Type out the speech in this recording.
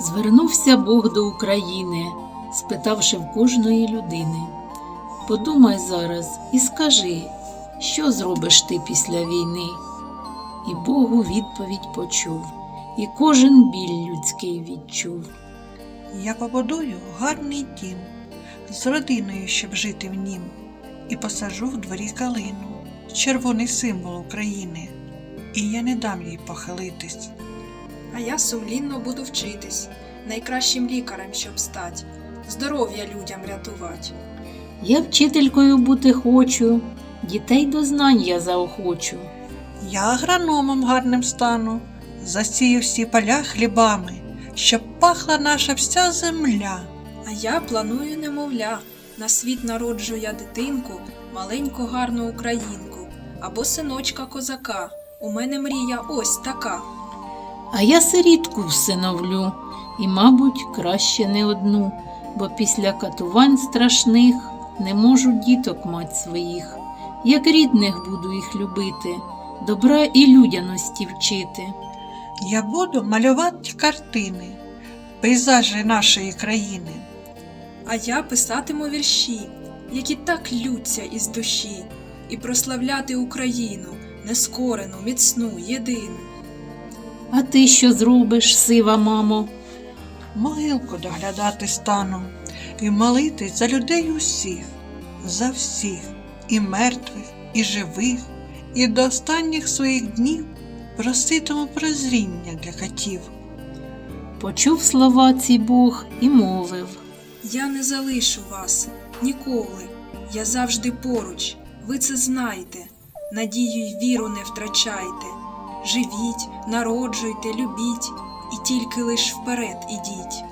Звернувся Бог до України, спитавши в кожної людини. Подумай зараз і скажи, що зробиш ти після війни? І Богу відповідь почув, і кожен біль людський відчув. Я побудую гарний дім з родиною, щоб жити в нім, і посаджу в дворі калину, червоний символ України, і я не дам їй похилитись. А я сумлінно буду вчитись, найкращим лікарем, щоб стать, здоров'я людям рятувати. Я вчителькою бути хочу, дітей до знань я заохочу. Я агрономом гарним стану, засію всі поля хлібами, щоб пахла наша вся земля. А я планую немовля, на світ народжу я дитинку, маленьку гарну українку, або синочка козака. У мене мрія ось така. А я сирітку всиновлю, і, мабуть, краще не одну, бо після катувань страшних не можу діток мать своїх. Як рідних буду їх любити, добра і людяності вчити. Я буду малювати картини, пейзажі нашої країни. А я писатиму вірші, які так лються із душі, і прославляти Україну, нескорену, міцну, єдину. А ти що зробиш, сива мамо? Могилку доглядати стану і молитись за людей усіх, за всіх, і мертвих, і живих, і до останніх своїх днів проситиму прозріння для катів. Почув слова ці Бог і мовив. Я не залишу вас ніколи. Я завжди поруч. Ви це знайте. Надію й віру не втрачайте. Живіть, народжуйте, любіть, і тільки лиш вперед ідіть.